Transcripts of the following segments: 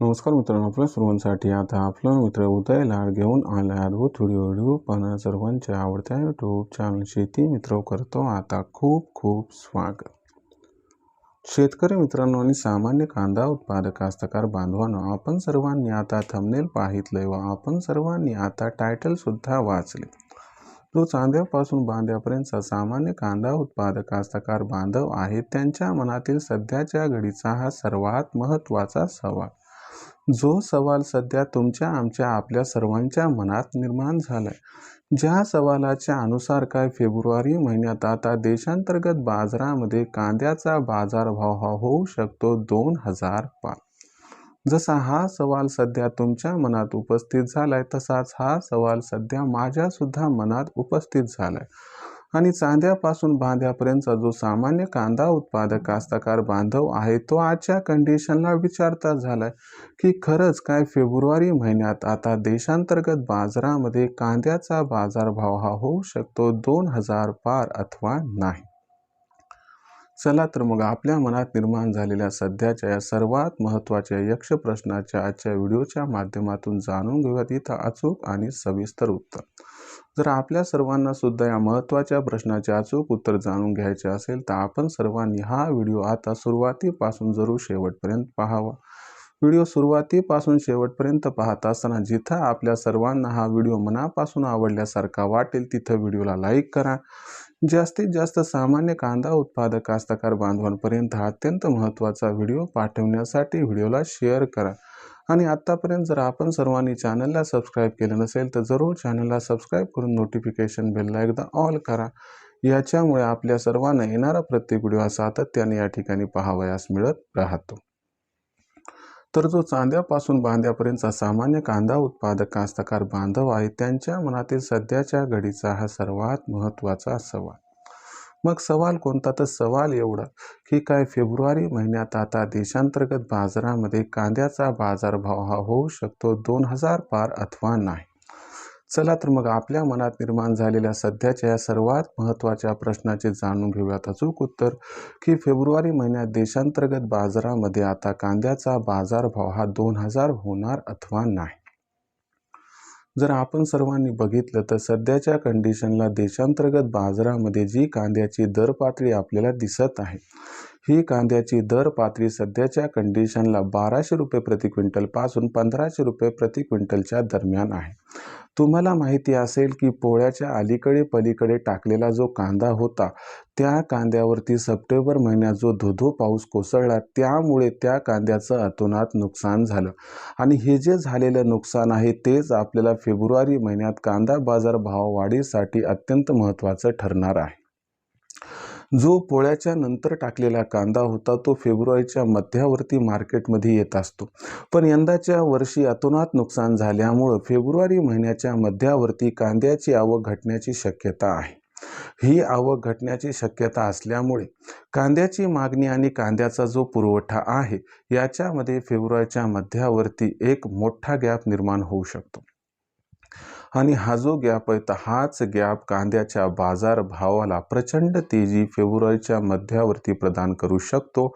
नमस्कार मित्रांनो आपल्या सर्वांसाठी आता आपला मित्र उदय लाड घेऊन आला अद्भुत व्हिडिओ व्हिडिओ पाहणं सर्वांच्या आवडत्या यूट्यूब चॅनल शेती मित्र करतो आता खूप खूप स्वागत. शेतकरी मित्रांनो आणि सामान्य कांदा उत्पादक कास्तकार बांधवांनो आपण सर्वांनी आता थंबनेल पाहितलंय व आपण सर्वांनी आता टायटलसुद्धा वाचले. जो चांद्यापासून बांध्यापर्यंतचा सामान्य कांदा उत्पादक कास्तकार बांधव आहे त्यांच्या मनातील सध्याच्या घडीचा हा सर्वात महत्त्वाचा सवाल. जो सवाल सध्या तुमच्या आमच्या आपल्या सर्वांच्या मनात निर्माण झालाय. ज्या सवालाच्या अनुसार काय फेब्रुवारी महिन्यात आता देशांतर्गत बाजारामध्ये कांद्याचा बाजारभाव हा होऊ शकतो दोन हजार पाच. जसा हा सवाल सध्या तुमच्या मनात उपस्थित झालाय तसाच हा सवाल सध्या माझ्या सुद्धा मनात उपस्थित झालाय. आणि चांद्यापासून बांध्यापर्यंतचा जो सामान्य कांदा उत्पादक कास्तकार बांधव आहे तो आजच्या कंडिशनला विचारता झालाय की खरंच काय फेब्रुवारी महिन्यात आता देशांतर्गत बाजारामध्ये कांद्याचा बाजारभाव हा होऊ शकतो दोन हजार पार अथवा नाही? चला तर मग आपल्या मनात निर्माण झालेल्या सध्याच्या या सर्वात महत्त्वाच्या यक्ष प्रश्नाच्या आजच्या व्हिडिओच्या माध्यमातून जाणून घेऊयात. इथं अचूक आणि सविस्तर उत्तर. जर आपल्या सर्वांना सुद्धा या महत्त्वाच्या प्रश्नाचे अचूक उत्तर जाणून घ्यायचे असेल तर आपण सर्वांनी हा व्हिडिओ आता सुरुवातीपासून जरूर शेवटपर्यंत पाहावा. व्हिडिओ सुरुवातीपासून शेवटपर्यंत पाहत असताना जिथं आपल्या सर्वांना हा व्हिडिओ मनापासून आवडल्यासारखा वाटेल तिथं व्हिडिओला लाईक करा. जास्तीत जास्त सामान्य कांदा उत्पादक कास्तकार बांधवांपर्यंत हा अत्यंत महत्त्वाचा व्हिडिओ पाठवण्यासाठी व्हिडिओला शेअर करा. आणि आत्तापर्यंत जर आपण सर्वांनी चॅनलला सबस्क्राईब केलं नसेल तर जरूर चॅनलला सबस्क्राईब करून नोटिफिकेशन बेलला एकदा ऑल करा. याच्यामुळे आपल्या सर्वांना येणारा प्रत्येक व्हिडिओ हा सातत्याने या ठिकाणी पाहावयास मिळत राहतो. तर जो चांद्यापासून बांध्यापर्यंतचा सामान्य कांदा उत्पादक कास्तकार बांधव आहे त्यांच्या मनातील सध्याच्या घडीचा हा सर्वात महत्त्वाचा सवाल. मग सवाल कोणता? तर सवाल एवढा की काय फेब्रुवारी महिन्यात आता देशांतर्गत बाजारामध्ये कांद्याचा बाजारभाव हा होऊ शकतो दोन हजार पार अथवा नाही. चला तर मग आपल्या मनात निर्माण झालेल्या सध्याच्या या सर्वात महत्त्वाच्या प्रश्नाचे जाणून घेऊयात अचूक उत्तर की फेब्रुवारी महिन्यात देशांतर्गत बाजारामध्ये आता कांद्याचा बाजारभाव हा दोन हजार होणार अथवा नाही. जर आपण सर्वांनी बघितलं तर सध्याच्या कंडिशनला देशांतर्गत बाजारामध्ये जी कांद्याची दर पातळी आपल्याला दिसत आहे ही कांद्याची दर पातळी सध्याच्या कंडिशनला बाराशे रुपये प्रति क्विंटलपासून पंधराशे रुपये प्रति क्विंटलच्या दरम्यान आहे. तुम्हाला माहिती असेल की पोळ्याच्या अलीकडे पलीकडे टाकलेला जो कांदा होता त्या कांद्यावरती सप्टेंबर महिन्यात जो धोधो पाऊस कोसळला त्यामुळे त्या कांद्याचं अतोनात नुकसान झालं. आणि हे जे झालेलं नुकसान आहे तेच आपल्याला फेब्रुवारी महिन्यात कांदा बाजार भाव वाढीसाठी अत्यंत महत्त्वाचं ठरणार आहे. जो पोळ्याच्या नंतर टाकलेला कांदा होता तो फेब्रुवारीच्या मध्यावरती मार्केटमध्ये येत असतो. पण यंदाच्या वर्षी अतोनात नुकसान झाल्यामुळं फेब्रुवारी महिन्याच्या मध्यावरती कांद्याची आवक घटण्याची शक्यता आहे. ही आवक घटण्याची शक्यता असल्यामुळे कांद्याची मागणी आणि कांद्याचा जो पुरवठा आहे याच्यामध्ये फेब्रुवारीच्या मध्यावरती एक मोठा गॅप निर्माण होऊ शकतो. आणि हा जो गॅप आहे तर हाच गॅप कांद्याच्या बाजार भावाला प्रचंड तेजी फेब्रुवारीच्या मध्यावरती प्रदान करू शकतो.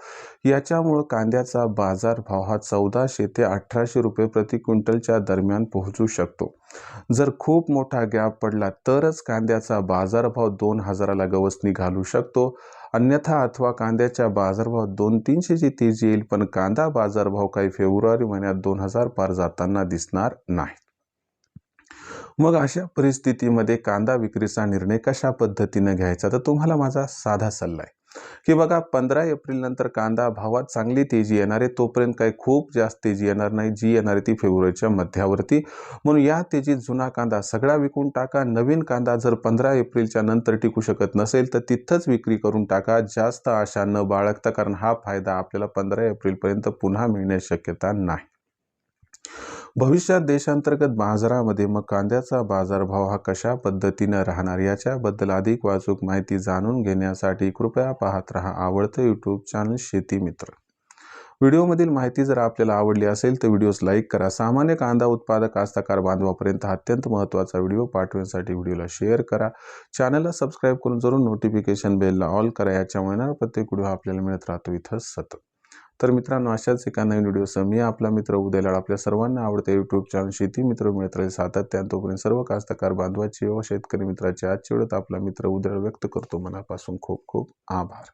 याच्यामुळं कांद्याचा बाजारभाव हा चौदाशे ते अठराशे रुपये प्रति क्विंटलच्या दरम्यान पोहोचू शकतो. जर खूप मोठा गॅप पडला तरच कांद्याचा बाजारभाव दोन हजाराला गवसणी घालू शकतो. अन्यथा अथवा कांद्याच्या बाजारभाव दोन तीनशेची तेजी येईल पण कांदा बाजारभाव काही फेब्रुवारी महिन्यात दोन हजार पार जाताना दिसणार नाही. मग अशा परिस्थितीमध्ये कांदा विक्रीचा निर्णय कशा पद्धतीनं घ्यायचा? तर तुम्हाला माझा साधा सल्ला आहे. की बघा पंधरा एप्रिल नंतर कांदा भावात चांगली तेजी येणार आहे तोपर्यंत काही खूप जास्त तेजी येणार नाही जी येणार आहे ती फेब्रुवारीच्या मध्यावरती. म्हणून या तेजीत जुना कांदा सगळा विकून टाका. नवीन कांदा जर पंधरा एप्रिलच्या नंतर टिकू शकत नसेल तर तिथंच विक्री करून टाका. जास्त आशा न बाळगता कारण हा फायदा आपल्याला पंधरा एप्रिलपर्यंत पुन्हा मिळण्याची शक्यता नाही. भविष्यात देशांतर्गत बाजारामध्ये मग कांद्याचा बाजारभाव हा कशा पद्धतीनं राहणार याच्याबद्दल अधिक वाचूक माहिती जाणून घेण्यासाठी कृपया पाहत रहा आवडतं यूट्यूब चॅनल शेती मित्र. व्हिडिओमधील माहिती जर आपल्याला आवडली असेल तर व्हिडिओज लाईक करा. सामान्य कांदा उत्पादक कास्तकार बांधवापर्यंत अत्यंत महत्त्वाचा व्हिडिओ पाठवण्यासाठी व्हिडिओला शेअर करा. चॅनलला सबस्क्राईब करून जरूर नोटिफिकेशन बेलला ऑल करा. याच्यामुळे प्रत्येक व्हिडिओ आपल्याला मिळत राहतो. इथं सतत. तर मित्रांनो अशाच एका नवीन व्हिडिओसह मी आपला मित्र उदयलाड आपल्या सर्वांना आवडते यूट्यूब चॅनल शेती मित्र मिळत राहील सातत्यान तोपर्यंत सर्व कास्तकार बांधवाची व शेतकरी मित्राची आजची वेळेत आपला मित्र उदय व्यक्त करतो. मनापासून खूप खूप आभार.